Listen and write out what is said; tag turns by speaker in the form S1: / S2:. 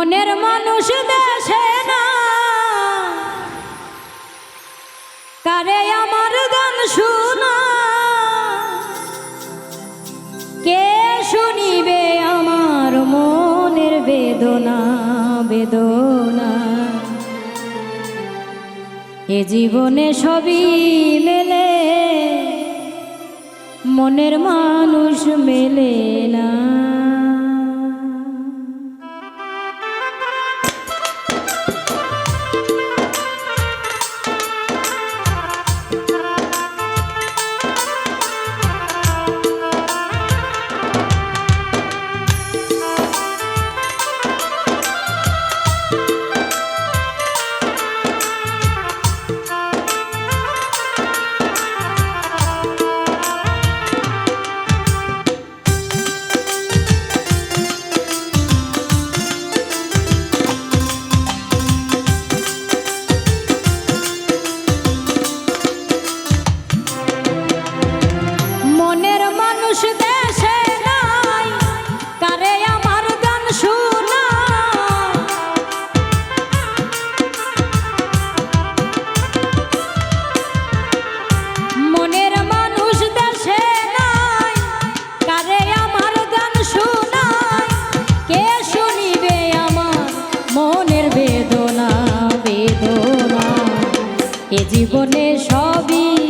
S1: মনের মানুষ দেশে না। কারে আমার গান শোনা? কে শুনিবে আমার মনের বেদনা বেদনা? এ জীবনে সবই মেলে, মনের মানুষ মেলে না। মনের বেদনা বেদনা। এ জীবনে সবই